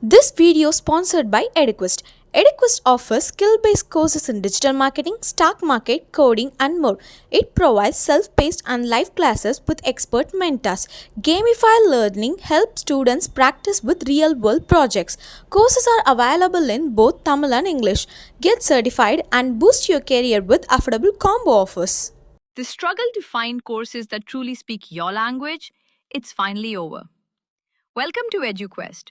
This video sponsored by Eduquest. Eduquest offers skill-based courses in digital marketing, stock market, coding, and more. It provides self-paced and live classes with expert mentors. Gamified learning helps students practice with real-world projects. Courses are available in both Tamil and English. Get certified and boost your career with affordable combo offers. The struggle to find courses that truly speak your language, it's finally over. Welcome to EduQuest,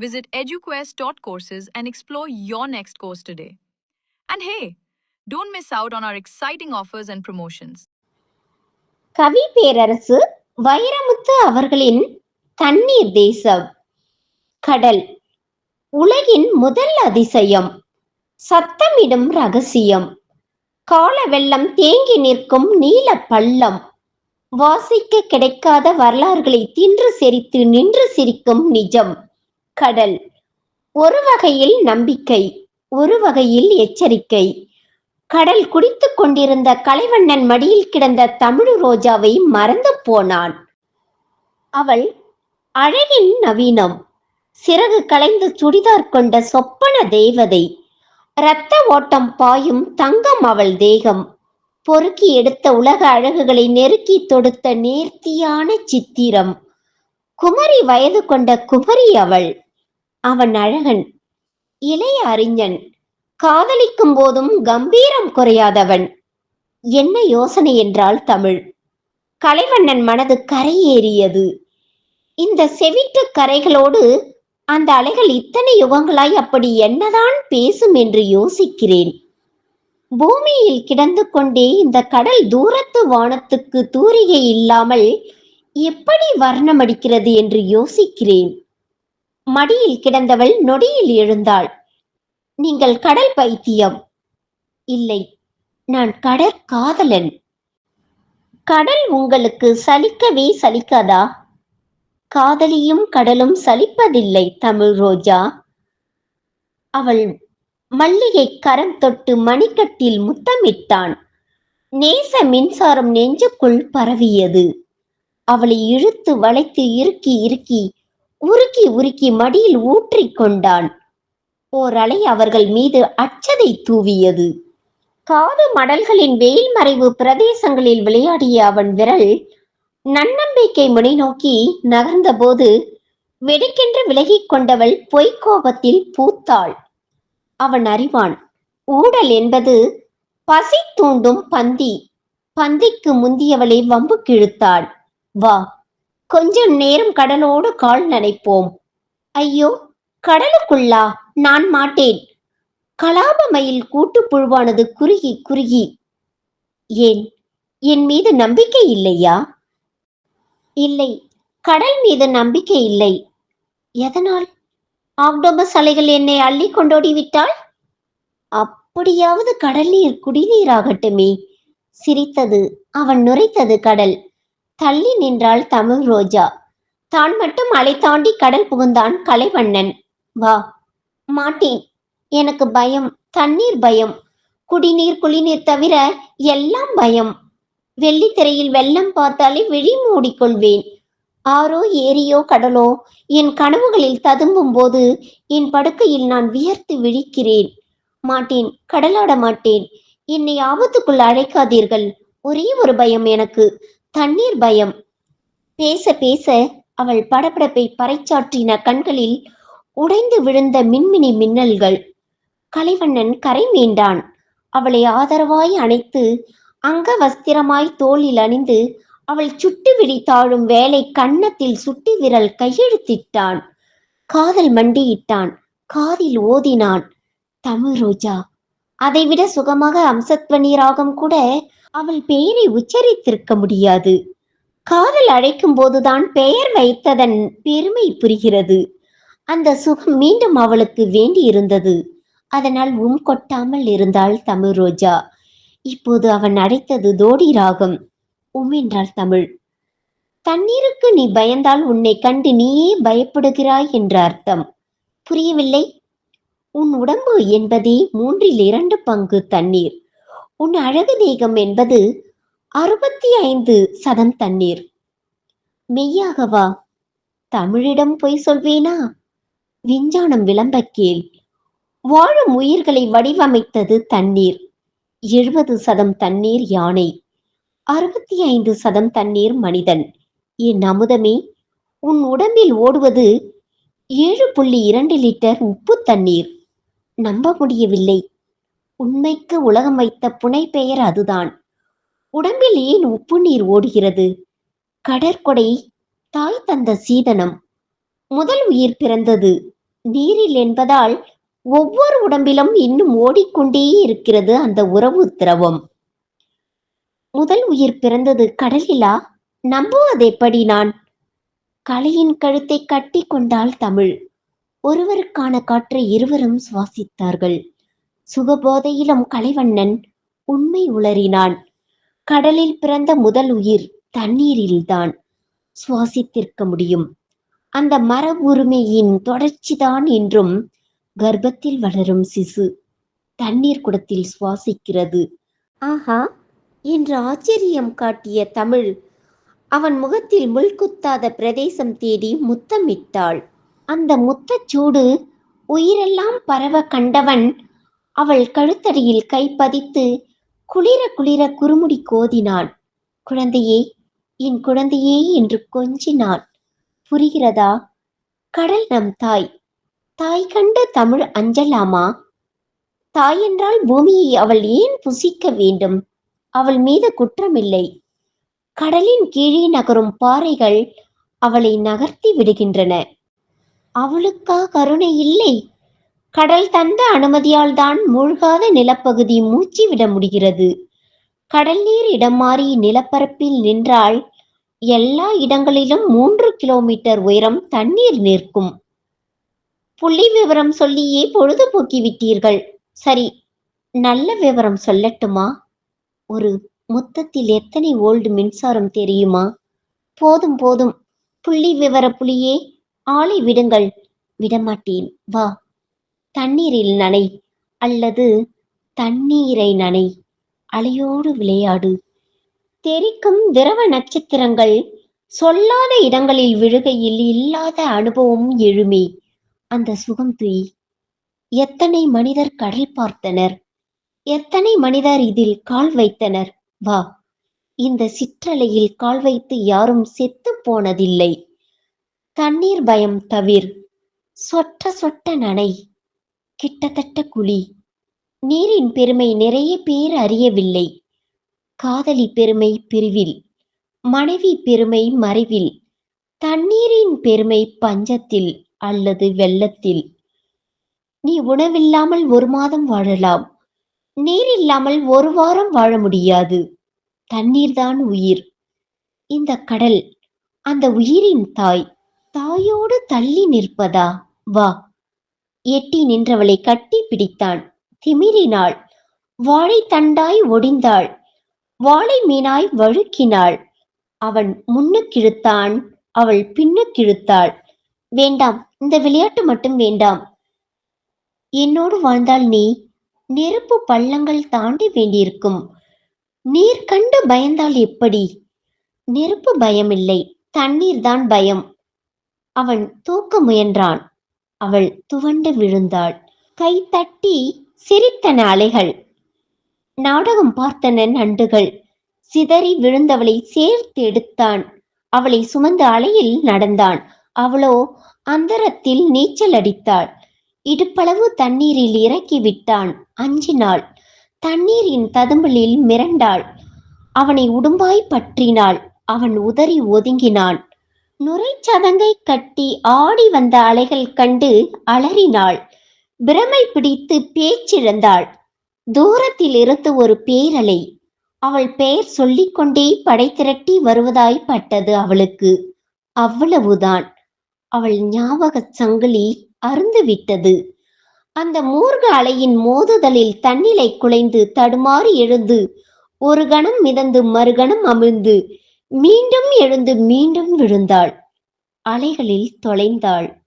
Visit eduquest.courses and explore your next course today. And hey, don't miss out on our exciting offers and promotions. கவி பேரரசு வைரமுத்து அவர்களின் தண்ணீர் தேசம். கடல் உலகின் முதல் அதிசயம். சத்தமிடும் ரகசியம். கால வெள்ளம் தேங்கி நிற்கும் நீல பள்ளம். வாசிக்க கிடைக்காத வரலாறுகளை தின்று செரித்து நின்று சிரிக்கும் நிஜம். கடல். ஒரு வகையில் நம்பிக்கை ஒரு வகையில் எச்சரிக்கை. கடல் குடித்து கொண்டிருந்த கலைவண்ணன் மடியில் கிடந்த தமிழ் ரோஜாவை மறந்து போனான். அவள் அழகின் நவீனம் சிறகு கலைந்து சுடிதார் கொண்ட சொப்பன தேவதை. இரத்த ஓட்டம் பாயும் தங்கம் அவள் தேகம். பொறுக்கி எடுத்த உலக அழகுகளை நெருக்கி தொடுத்த நேர்த்தியான சித்திரம். குமரி வயது கொண்ட குமரி அவள். அவன் அழகன். இளைய அறிஞன். காதலிக்கும் போதும் கம்பீரம் குறையாதவன். என்ன யோசனை என்றால் தமிழ். கலைவண்ணன் மனது கரையேறியது. இந்த செவிட்டு கரைகளோடு அந்த அலைகள் இத்தனை யுகங்களாய் அப்படி என்னதான் பேசும் என்று யோசிக்கிறேன். பூமியில் கிடந்து கொண்டே இந்த கடல் தூரத்து வானத்துக்கு தூரிகை இல்லாமல் எப்படி வர்ணமடிக்கிறது என்று யோசிக்கிறேன். மடியில் கிடந்தவள் நொடியில் எழுந்தாள். நீங்கள் கடல் பைத்தியம். இல்லை நான் கடற்காதலன் கடல் உங்களுக்கு சலிக்கவே சலிக்காதா? காதலியும் கடலும் சலிப்பதில்லை தமிழ் ரோஜா. அவள் மல்லிகை கரம் தொட்டு மணிக்கட்டில் முத்தமிட்டான். நேச மின்சாரம் நெஞ்சுக்குள் பரவியது. அவளை இழுத்து வளைத்து இறுக்கி இறுக்கி உருக்கி உருக்கி மடியில் ஊற்றிக் கொண்டான். ஓர் அலை அவர்கள் மீது அச்சதை தூவியது. காது மடல்களின் வெயில் மறைவு பிரதேசங்களில் விளையாடிய அவன் விரல் நன்னம்பிக்கை முனை நோக்கி நகர்ந்தபோது வெடுக்கென்று விலகிக் கொண்டவள் பொய்க்கோபத்தில் பூத்தாள். அவன் அறிவான் ஊடல் என்பது பசி தூண்டும் பந்தி. பந்திக்கு முந்தியவளை வம்பு கிழுத்தாள். வா கொஞ்சம் நேரம் கடலோடு கால் நனைப்போம். ஐயோ கடலுக்குள்ளா நான் மாட்டேன். கலாபமயில் கூட்டு புழுவானது குறுகி குறுகி. ஏன் என் மீது நம்பிக்கை இல்லையா? இல்லை கடல் மீது நம்பிக்கை இல்லை. எதனால்? ஆக்டோபஸ் அலைகள் என்னை அள்ளி கொண்டோடி விட்டால்? அப்படியாவது கடல் நீர் குடிநீராகட்டுமே. சிரித்தது அவன் நுரைத்தது கடல். தள்ளி நின்றாள் தமிழ் ரோஜா. தான் மட்டும் அலை தாண்டி கடல் புகுந்தான் கலைவண்ணன். வா. மாட்டேன். எனக்கு பயம். தண்ணீர் பயம். குடிநீர் குளிநீர் தவிர எல்லாம் பயம். வெள்ளித்திரையில் வெள்ளம் பார்த்தாலே விழி மூடிக்கொள்வேன். ஆறோ ஏரியோ கடலோ என் கனவுகளில் ததும்பும் போது என் படுக்கையில் நான் வியர்த்து விழிக்கிறேன். மாட்டேன். கடலாட மாட்டேன். என்னை ஆபத்துக்குள் அழைக்காதீர்கள். ஒரே ஒரு பயம் எனக்கு. தண்ணீர் பயம். பேச பேச அவள் படபடப்பை பறைச்சாற்றின கண்களில் உடைந்து விழுந்த மின்மினி மின்னல்கள். கலைவண்ணன் கரை மீண்டான். அவளை ஆதரவாய் அணைத்து அங்க வஸ்திரமாய் தோளில் அணிந்து அவள் சுட்டு விழி தாழும் வேலை கன்னத்தில் சுட்டி விரல் கையெழுத்திட்டான். காதல் மண்டியிட்டான். காதில் ஓதினான். தமிழ் ரோஜா அதைவிட சுகமாக அம்சத்வனி ராகம் கூட அவள் பெயரை உச்சரித்திருக்க முடியாது. காதல் அழைக்கும் போதுதான் பெயர் வைத்ததன் பெருமை புரிகிறது. அந்த சுகம் மீண்டும் அவளுக்கு வேண்டி இருந்தது. அதனால் உம் கொட்டாமல் இருந்தாள் தமிழ் ரோஜா. இப்போது அவன் அடைத்தது தோடி ராகம். உம் என்றாள் தமிழ். தண்ணீருக்கு நீ பயந்தால் உன்னை கண்டு நீயே பயப்படுகிறாய் என்ற அர்த்தம். புரியவில்லை. உன் உடம்பு என்பதே மூன்றில் இரண்டு பங்கு தண்ணீர். உன் அழகு தேகம் என்பது அறுபத்தி ஐந்து சதம் தண்ணீர். மெய்யாகவா? தமிழிடம் பொய் சொல்வேனா? விஞ்ஞானம் விளம்ப கேள். வாழும் உயிர்களை வடிவமைத்தது தண்ணீர். எழுபது சதம் தண்ணீர் யானை. அறுபத்தி ஐந்து சதம் தண்ணீர் மனிதன். என் அமுதமே உன் உடம்பில் ஓடுவது ஏழு புள்ளி இரண்டு லிட்டர் உப்பு தண்ணீர். நம்ப முடியவில்லை. உண்மைக்கு உலகம் வைத்த புனை பெயர் அதுதான். உடம்பில் ஏன் உப்பு நீர் ஓடுகிறது? கடற்கொடை தாய் தந்த சீதனம். முதல் உயிர் பிறந்தது. நீரில் என்பதால் ஒவ்வொரு உடம்பிலும் இன்னும் ஓடிக்கொண்டே இருக்கிறது அந்த உறவு திரவம். முதல் உயிர் பிறந்தது கடலிலா? நம்புவதெப்படி நான்? கலையின் கழுத்தை கட்டி கொண்டாள் தமிழ். ஒருவருக்கான காற்றை இருவரும் சுவாசித்தார்கள். சுகபோதையிலும் கலைவண்ணன் உண்மை உளறினான். கடலில் பிறந்த முதல் உயிர் தண்ணீரில்தான் சுவாசித்திருக்க முடியும். அந்த மர உரிமையின் தொடர்ச்சிதான் என்றும் கர்ப்பத்தில் வளரும் சிசு தண்ணீர் குடத்தில் சுவாசிக்கிறது. ஆஹா! என்று ஆச்சரியம் காட்டிய தமிழ் அவன் முகத்தில் முள்குத்தாத பிரதேசம் தேடி முத்தமிட்டாள். அந்த முத்தச்சூடு உயிரெல்லாம் பரவ கண்டவன் அவள் கழுத்தடியில் கை பதித்து குளிர குளிர குறுமுடி கோதினான். குழந்தையே என் குழந்தையே என்று கொஞ்சினான். புரிகிறதா? கடல் நம் தாய். தாய் கண்ட தமிழ் அஞ்சலாமா? தாய் என்றால் பூமியை அவள் ஏன் புசிக்க வேண்டும்? அவள் மீது குற்றமில்லை. கடலின் கீழே நகரும் பாறைகள் அவளை நகர்த்தி விடுகின்றன. அவளுக்கா கருணை இல்லை? கடல் தந்த அனுமதியால் தான் மூழ்காத நிலப்பகுதி மூச்சு விட முடிகிறது. கடல் நீர் இடம் மாறி நிலப்பரப்பில் நின்றால் எல்லா இடங்களிலும் மூன்று கிலோமீட்டர் உயரம் தண்ணீர் நிற்கும். புள்ளி விவரம் சொல்லியே பொழுதுபோக்கி விட்டீர்கள். சரி நல்ல விவரம் சொல்லட்டுமா? ஒரு மொத்தத்தில் எத்தனை ஓல்டு மின்சாரம் தெரியுமா? போதும் போதும். புள்ளி விவர புலியே ஆளை விடுங்கள். விடமாட்டேன். வா. தண்ணீரில் நனை. அல்லது தண்ணீரை நனை. அலையோடு விளையாடு. தெரிக்கும் திரவ நட்சத்திரங்கள் சொல்லாத இடங்களில் விழுகையில் இல்லாத அனுபவம் எழுமே. அந்த சுகம் துய். எத்தனை மனிதர் கடல் பார்த்தனர்? எத்தனை மனிதர் இதில் கால் வைத்தனர்? வா. இந்த சிற்றலையில் கால் வைத்து யாரும் செத்து போனதில்லை. தண்ணீர் பயம் தவிர். சொட்ட சொட்ட நனை. கிட்டத்தட்ட குழி. நீரின் பெருமை நிறைய பேர் அறியவில்லை. காதலி பெருமை பிரிவில். மனைவி பெருமை மறைவில். தண்ணீரின் பெருமை பஞ்சத்தில் அல்லது வெள்ளத்தில். நீ உணவில்லாமல் ஒரு மாதம் வாழலாம். நீர் இல்லாமல் ஒரு வாரம் வாழ முடியாது. தண்ணீர்தான் உயிர். இந்த கடல் அந்த உயிரின் தாய். தாயோடு தள்ளி நிற்பதா? வா. எட்டி நின்றவளை கட்டி பிடித்தான். திமிரினாள். வாழை தண்டாய் ஒடிந்தாள். வாழை மீனாய் வழுக்கினாள். அவன் முன்னுக்கிழுத்தான் அவள் பின்னுக்கிழுத்தாள் வேண்டாம் இந்த விளையாட்டு மட்டும் வேண்டாம். என்னோடு வாழ்ந்தால் நீ நெருப்பு பள்ளங்கள் தாண்டி வேண்டியிருக்கும். நீர் கண்டு பயந்தால் எப்படி? நெருப்பு பயமில்லை. தண்ணீர் தான் பயம். அவன் தூக்க முயன்றான். அவள் துவண்டு விழுந்தாள். கை தட்டி சிரித்தன அலைகள். நாடகம் பார்த்தன நண்டுகள். சிதறி விழுந்தவளை சேர்த்து எடுத்தான். அவளை சுமந்த அலையில் நடந்தான். அவளோ அந்தரத்தில் நீச்சல் அடித்தாள். இடுப்பளவு தண்ணீரில் இறக்கி விட்டான். அஞ்சினாள். தண்ணீரின் ததும்பலில் மிரண்டாள். அவனை உடும்பாய் பற்றினாள். அவன் உதறி ஒதுங்கினான். நுரைச்சதங்கை கட்டி ஆடி வந்த அலைகள் கண்டு அலறினாள். பிரமை பிடித்து பேச்சிழந்தாள். தூரத்தில் இருந்து ஒரு பேரலை. அவள் பெயர் சொல்லிக்கொண்டே படை திரட்டி வருவதாய் பட்டது அவளுக்கு. அவ்வளவுதான். அவள் ஞாபக சங்கிலி அருந்து விட்டது. அந்த மூர்க அலையின் மோதுதலில் தன்னிலை குலைந்து தடுமாறி எழுந்து ஒரு கணம் மிதந்து மறுகணம் அமிழ்ந்து மீண்டும் எழுந்து மீண்டும் விழுந்தாள். அலைகளில் தொலைந்தாள்.